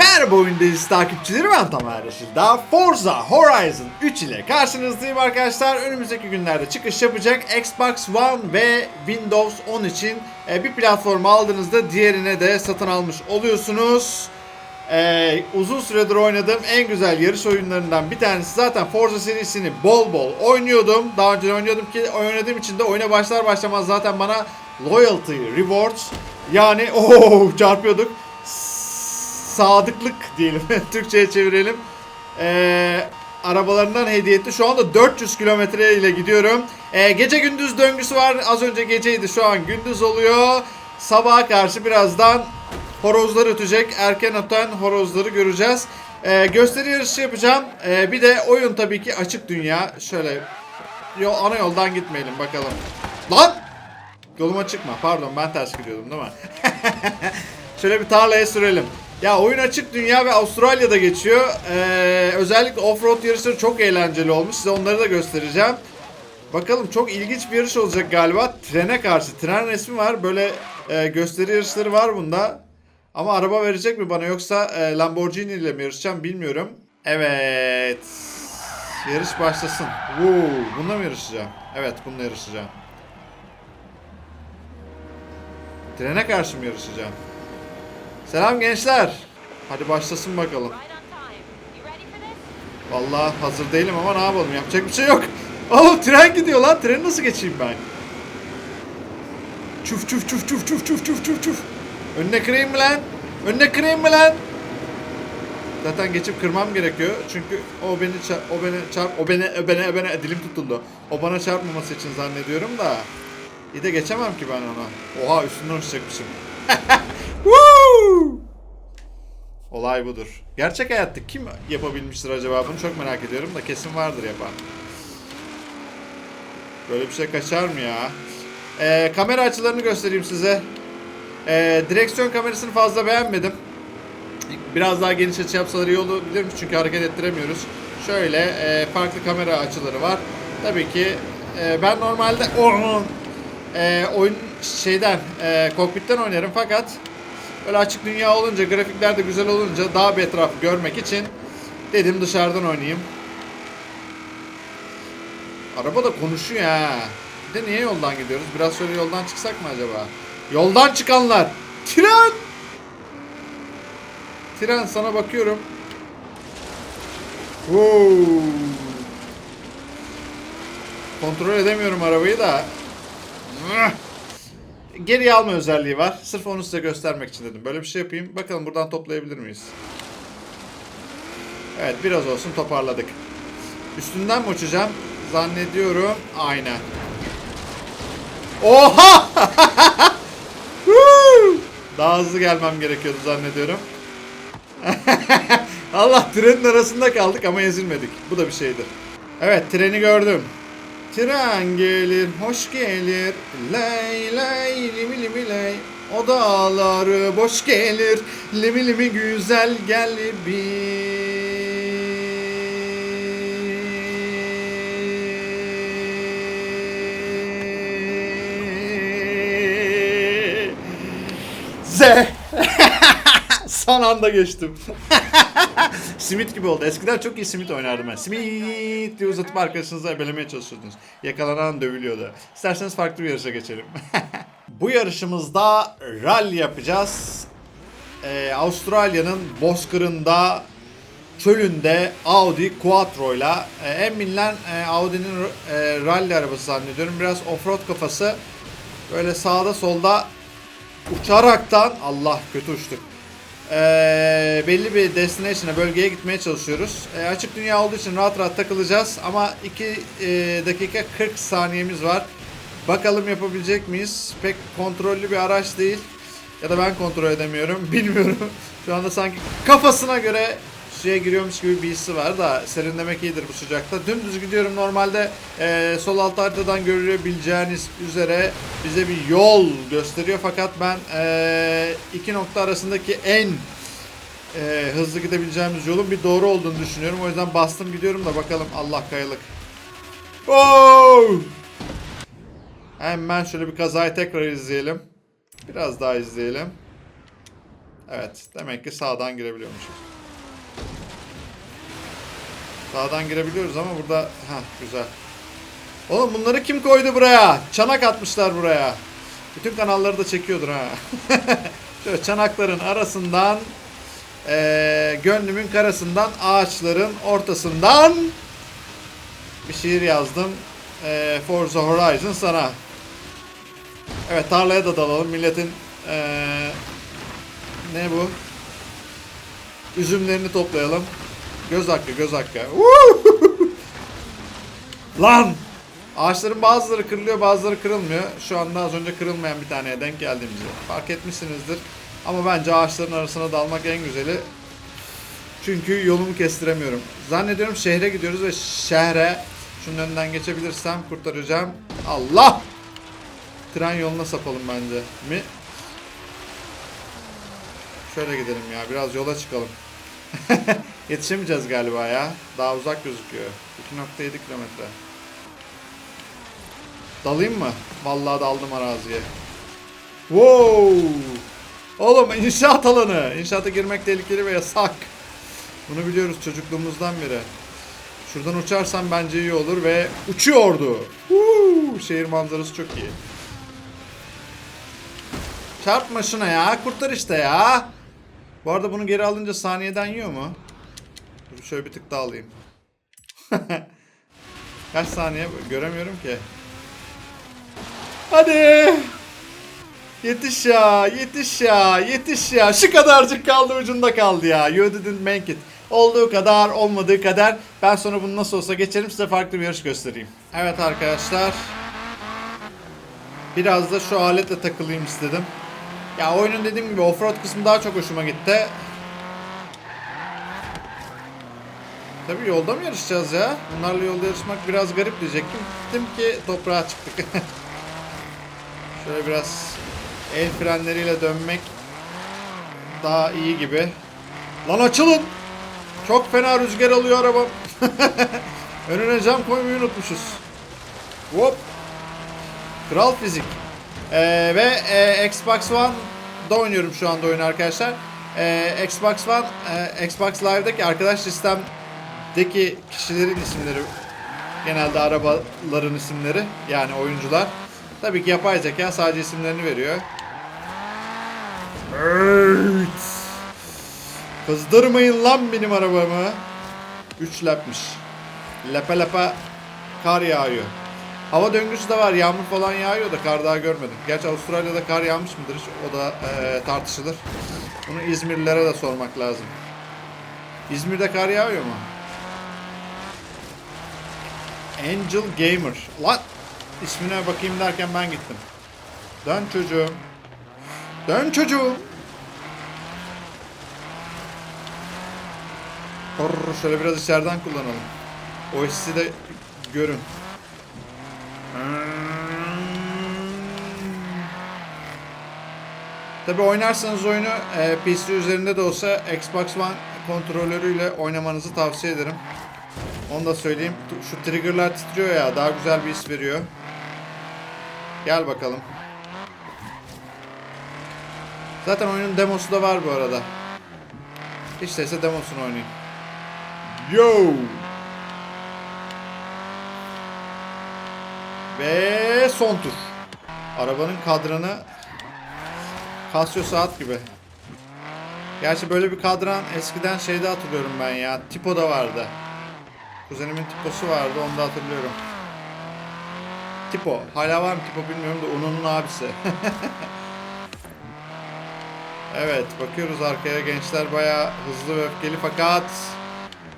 Merhaba oyundayız takipçileri ben Tamer. Daha Forza Horizon 3 ile karşınızdayım arkadaşlar. Önümüzdeki günlerde çıkış yapacak Xbox One ve Windows 10 için e, bir platformu aldığınızda diğerine de satın almış oluyorsunuz. E, uzun süredir oynadığım en güzel yarış oyunlarından bir tanesi zaten Forza serisini bol bol oynuyordum. Daha önce oynuyordum ki oynadığım için de oyuna başlar başlamaz zaten bana Loyalty Rewards yani ooo çarpıyorduk sadıklık diyelim. Türkçe'ye çevirelim. Ee, arabalarından hediye etti. Şu anda 400 kilometre ile gidiyorum. Ee, gece gündüz döngüsü var. Az önce geceydi şu an gündüz oluyor. Sabaha karşı birazdan horozlar ötecek. Erken öten horozları göreceğiz. Ee, gösteri yarışı yapacağım. Ee, bir de oyun tabii ki açık dünya. Şöyle yol, ana yoldan gitmeyelim bakalım. Lan! Yoluma çıkma. Pardon ben ters gidiyordum değil mi? Şöyle bir tarlaya sürelim. Ya oyun açık dünya ve Avustralya'da geçiyor. Ee, özellikle offroad yarışları çok eğlenceli olmuş. Size onları da göstereceğim. Bakalım çok ilginç bir yarış olacak galiba. Trene karşı. Tren resmi var. Böyle e, gösteri yarışları var bunda. Ama araba verecek mi bana yoksa e, Lamborghini ile mi yarışacağım bilmiyorum. Evet. Yarış başlasın. Woo, bununla mı yarışacağım? Evet bununla yarışacağım. Trene karşı mı yarışacağım? Selam gençler. Hadi başlasın bakalım. Vallahi hazır değilim ama ne yapalım yapacak bir şey yok. Oh tren gidiyor lan. Treni nasıl geçeyim ben? Çuf çuf çuf çuf çuf çuf çuf çuf çuf. Önüne kırayım mı lan? Önüne kırayım mı lan? Zaten geçip kırmam gerekiyor. Çünkü o beni çarp, o beni çarp, o beni, o beni, o beni, dilim tutuldu. O bana çarpmaması için zannediyorum da. İyi de geçemem ki ben ona. Oha üstünden uçacakmışım. Olay budur. Gerçek hayatta kim yapabilmiştir acaba bunu çok merak ediyorum da kesin vardır yapan. Böyle bir şey kaçar mı ya? Ee, kamera açılarını göstereyim size. Ee, direksiyon kamerasını fazla beğenmedim. Biraz daha geniş açı yapsalar iyi olabilirmiş çünkü hareket ettiremiyoruz. Şöyle e, farklı kamera açıları var. Tabii ki e, ben normalde oh, e, oyun şeyden e, kokpitten oynarım fakat böyle açık dünya olunca grafikler de güzel olunca daha bir etrafı görmek için dedim dışarıdan oynayayım. Araba da konuşuyor ha. Bir de niye yoldan gidiyoruz? Biraz şöyle yoldan çıksak mı acaba? Yoldan çıkanlar. Tren! Tren sana bakıyorum. Oo. Kontrol edemiyorum arabayı da. Geri alma özelliği var. Sırf onu size göstermek için dedim. Böyle bir şey yapayım. Bakalım buradan toplayabilir miyiz? Evet biraz olsun toparladık. Üstünden mi uçacağım? Zannediyorum. Aynen. Oha! Daha hızlı gelmem gerekiyordu zannediyorum. Allah trenin arasında kaldık ama ezilmedik. Bu da bir şeydir. Evet treni gördüm. Tren gelir, hoş gelir. Lay lay limi limi lay. O dağları boş gelir. Limi limi güzel gel bir. Z. Son anda geçtim. simit gibi oldu. Eskiden çok iyi simit oynardım ben. Simit diye uzatıp arkadaşınızı ebelemeye çalışıyordunuz. Yakalanan dövülüyordu. İsterseniz farklı bir yarışa geçelim. Bu yarışımızda rally yapacağız. Ee, Avustralya'nın bozkırında çölünde Audi Quattro ile en bilinen e, Audi'nin e, rally arabası zannediyorum. Biraz offroad kafası. Böyle sağda solda uçaraktan Allah kötü uçtuk. Ee, belli bir destination'a bölgeye gitmeye çalışıyoruz. Ee, açık dünya olduğu için rahat rahat takılacağız ama 2 dakika 40 saniyemiz var. Bakalım yapabilecek miyiz? Pek kontrollü bir araç değil. Ya da ben kontrol edemiyorum. Bilmiyorum. Şu anda sanki kafasına göre suya giriyormuş gibi bir hissi var da serinlemek iyidir bu sıcakta. Dümdüz gidiyorum normalde e, sol alt haritadan görülebileceğiniz üzere bize bir yol gösteriyor fakat ben e, iki nokta arasındaki en e, hızlı gidebileceğimiz yolun bir doğru olduğunu düşünüyorum. O yüzden bastım gidiyorum da bakalım Allah kayalık. Oh! Hemen şöyle bir kazayı tekrar izleyelim. Biraz daha izleyelim. Evet. Demek ki sağdan girebiliyormuşuz. Sağdan girebiliyoruz ama burada... ha güzel. Oğlum bunları kim koydu buraya? Çanak atmışlar buraya. Bütün kanalları da çekiyordur ha. Şöyle çanakların arasından eee gönlümün karasından ağaçların ortasından bir şiir yazdım. Eee Forza Horizon sana. Evet tarlaya da dalalım. Milletin eee, ne bu? Üzümlerini toplayalım. Göz hakkı, göz hakkı. Lan! Ağaçların bazıları kırılıyor, bazıları kırılmıyor. Şu anda az önce kırılmayan bir taneye denk geldiğimizi fark etmişsinizdir. Ama bence ağaçların arasına dalmak en güzeli. Çünkü yolumu kestiremiyorum. Zannediyorum şehre gidiyoruz ve şehre şunun önünden geçebilirsem kurtaracağım. Allah! Tren yoluna sapalım bence. Mi? Şöyle gidelim ya. Biraz yola çıkalım. Yetişemeyeceğiz galiba ya. Daha uzak gözüküyor. 2.7 kilometre. Dalayım mı? Vallahi daldım araziye. Wow! Oğlum inşaat alanı. İnşaata girmek tehlikeli ve yasak. Bunu biliyoruz çocukluğumuzdan beri. Şuradan uçarsam bence iyi olur ve uçuyordu. Woo! Şehir manzarası çok iyi. Çarpma şuna ya. Kurtar işte ya. Bu arada bunu geri alınca saniyeden yiyor mu? Dur şöyle bir tık daha alayım. Kaç saniye? Göremiyorum ki. Hadi. Yetiş ya, yetiş ya, yetiş ya. Şu kadarcık kaldı ucunda kaldı ya. You didn't make it. Olduğu kadar, olmadığı kadar. Ben sonra bunu nasıl olsa geçerim size farklı bir yarış göstereyim. Evet arkadaşlar. Biraz da şu aletle takılayım istedim. Ya oyunun dediğim gibi offroad kısmı daha çok hoşuma gitti. Tabii yolda mı yarışacağız ya? Bunlarla yolda yarışmak biraz garip diyecektim. Gittim ki toprağa çıktık. Şöyle biraz el frenleriyle dönmek daha iyi gibi. Lan açılın! Çok fena rüzgar alıyor arabam. Önüne cam koymayı unutmuşuz. Hop! Kral fizik. Ee, ve e, Xbox One'da oynuyorum şu anda oyunu arkadaşlar. Ee, Xbox One, e, Xbox Live'daki arkadaş listemdeki kişilerin isimleri genelde arabaların isimleri yani oyuncular. Tabii ki yapay zeka sadece isimlerini veriyor. Evet. Kızdırmayın lan benim arabamı. 3 lapmış. Lepe lepe kar yağıyor. Hava döngüsü de var. Yağmur falan yağıyor da kar daha görmedim. Gerçi Avustralya'da kar yağmış mıdır? O da eee, tartışılır. Bunu İzmirlilere de sormak lazım. İzmir'de kar yağıyor mu? Angel Gamer. Lan! İsmine bakayım derken ben gittim. Dön çocuğum. Dön çocuğum. Brrr, şöyle biraz içeriden kullanalım. O hissi de görün. Tabi oynarsanız oyunu e, PC üzerinde de olsa Xbox One kontrolörüyle oynamanızı tavsiye ederim. Onu da söyleyeyim. Şu triggerlar titriyor ya daha güzel bir his veriyor. Gel bakalım. Zaten oyunun demosu da var bu arada. Hiç değilse demosunu oynayın. Yo! Ve son tur. Arabanın kadranı Casio saat gibi. Gerçi böyle bir kadran eskiden şeyde hatırlıyorum ben ya. Tipo'da vardı. Kuzenimin tiposu vardı onu da hatırlıyorum. Tipo. Hala var mı Tipo bilmiyorum da Uno'nun abisi. evet bakıyoruz arkaya gençler baya hızlı ve öfkeli fakat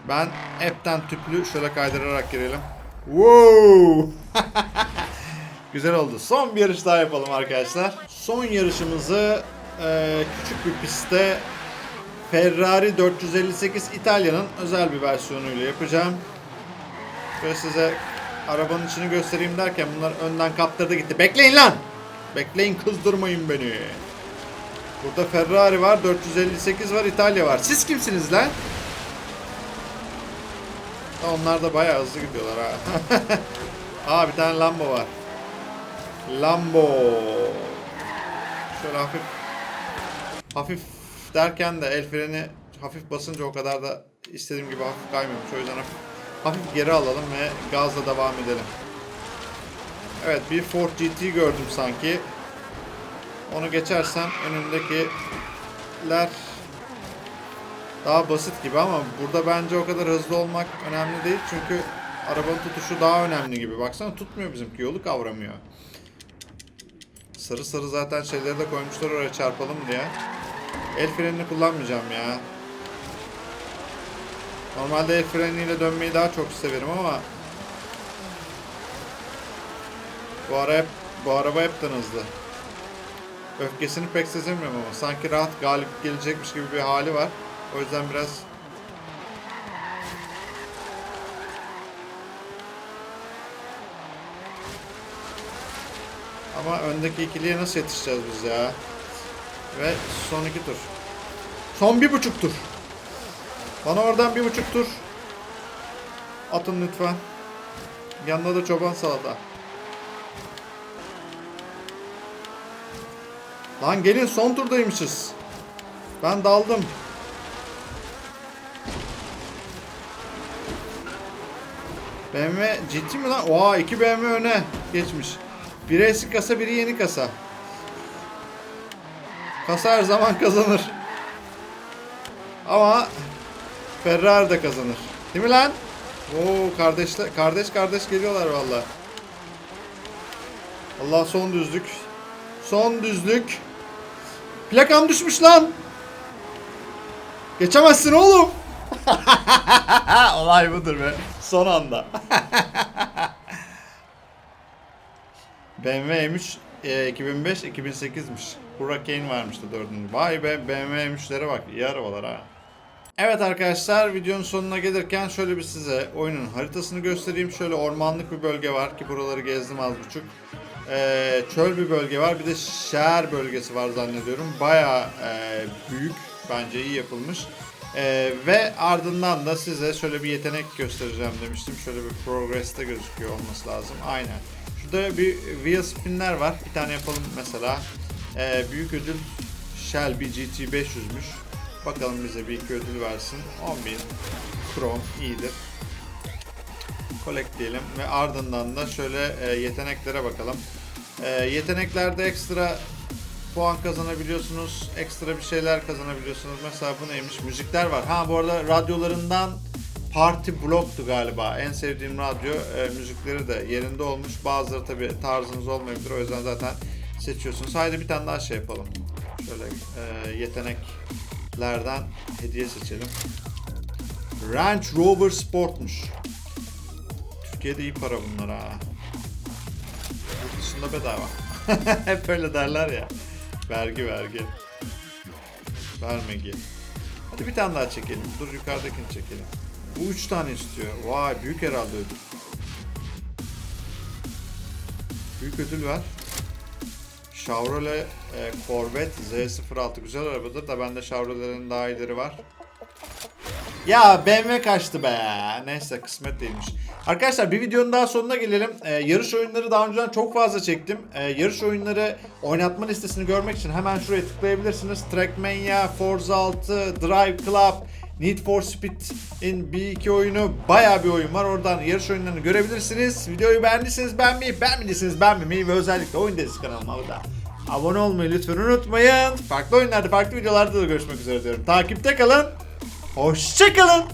ben hepten tüplü şöyle kaydırarak girelim. Wow! Güzel oldu. Son bir yarış daha yapalım arkadaşlar. Son yarışımızı e, küçük bir pistte Ferrari 458 İtalya'nın özel bir versiyonuyla yapacağım. Şöyle size arabanın içini göstereyim derken bunlar önden kaptırdı gitti. Bekleyin lan! Bekleyin kızdırmayın beni. Burada Ferrari var, 458 var, İtalya var. Siz kimsiniz lan? Onlar da bayağı hızlı gidiyorlar ha. Aa bir tane Lambo var. Lambo. Şöyle hafif hafif derken de el freni hafif basınca o kadar da istediğim gibi hafif kaymıyormuş. O yüzden hafif, hafif geri alalım ve gazla devam edelim. Evet bir Ford GT gördüm sanki. Onu geçersem önümdekiler daha basit gibi ama burada bence o kadar hızlı olmak önemli değil. Çünkü arabanın tutuşu daha önemli gibi. Baksana tutmuyor bizimki yolu kavramıyor. Sarı sarı zaten şeyleri de koymuşlar oraya çarpalım diye. El frenini kullanmayacağım ya. Normalde freniyle dönmeyi daha çok severim ama bu ara hep, bu araba hepten hızlı. Öfkesini pek sezemiyorum ama sanki rahat galip gelecekmiş gibi bir hali var. O yüzden biraz Ama öndeki ikiliye nasıl yetişeceğiz biz ya? Ve son iki tur. Son bir buçuk tur. Bana oradan bir buçuk tur. Atın lütfen. Yanında da çoban salata. Lan gelin son turdaymışız. Ben daldım. BMW ciddi mi lan? Oha iki BMW öne geçmiş. Biri eski kasa biri yeni kasa. Kasa her zaman kazanır. Ama Ferrari de kazanır. Değil mi lan? Oo kardeşler kardeş kardeş geliyorlar valla. Allah son düzlük. Son düzlük. Plakam düşmüş lan. Geçemezsin oğlum. Olay budur be. Son anda. BMW M3 e, 2005 2008'miş. Hurricane varmıştı dördüncü. Vay be BMW M3'lere bak. İyi arabalar ha. Evet arkadaşlar videonun sonuna gelirken şöyle bir size oyunun haritasını göstereyim. Şöyle ormanlık bir bölge var ki buraları gezdim az buçuk. Ee, çöl bir bölge var. Bir de şehir bölgesi var zannediyorum. Baya büyük. Bence iyi yapılmış. Ee, ve ardından da size şöyle bir yetenek göstereceğim demiştim. Şöyle bir progress'te gözüküyor olması lazım. Aynen. Şurada bir wheel spinler var. Bir tane yapalım mesela. Ee, büyük ödül Shelby GT 500'müş. Bakalım bize bir iki ödül versin. 10.000 Chrome iyidir. Collect diyelim ve ardından da şöyle e, yeteneklere bakalım. E, yeteneklerde ekstra puan kazanabiliyorsunuz. Ekstra bir şeyler kazanabiliyorsunuz. Mesela bu neymiş? Müzikler var. Ha bu arada radyolarından Party Block'tu galiba. En sevdiğim radyo. E, müzikleri de yerinde olmuş. Bazıları tabi tarzınız olmayabilir. O yüzden zaten seçiyorsunuz. Haydi bir tane daha şey yapalım. Şöyle e, yeteneklerden hediye seçelim. Range Rover Sport'muş. Türkiye'de iyi para bunlar ha. Yurt dışında bedava. Hep öyle derler ya. Vergi vergi. Vermegi. Hadi bir tane daha çekelim. Dur yukarıdakini çekelim. Bu üç tane istiyor. Vay büyük herhalde ödül. Büyük ödül ver. Chevrolet e, Corvette Z06 güzel arabadır da bende Chevrolet'lerin daha iyileri var. Ya BMW kaçtı be. Neyse kısmet değilmiş. Arkadaşlar bir videonun daha sonuna gelelim. Ee, yarış oyunları daha önceden çok fazla çektim. Ee, yarış oyunları oynatma listesini görmek için hemen şuraya tıklayabilirsiniz. Trackmania, Forza 6, Drive Club, Need for Speed'in bir iki oyunu bayağı bir oyun var. Oradan yarış oyunlarını görebilirsiniz. Videoyu beğendiyseniz beğenmeyi, beğenmediyseniz beğenmemeyi ve özellikle Oyun Deniz kanalıma da abone olmayı lütfen unutmayın. Farklı oyunlarda, farklı videolarda da görüşmek üzere diyorum. Takipte kalın. Hoşçakalın.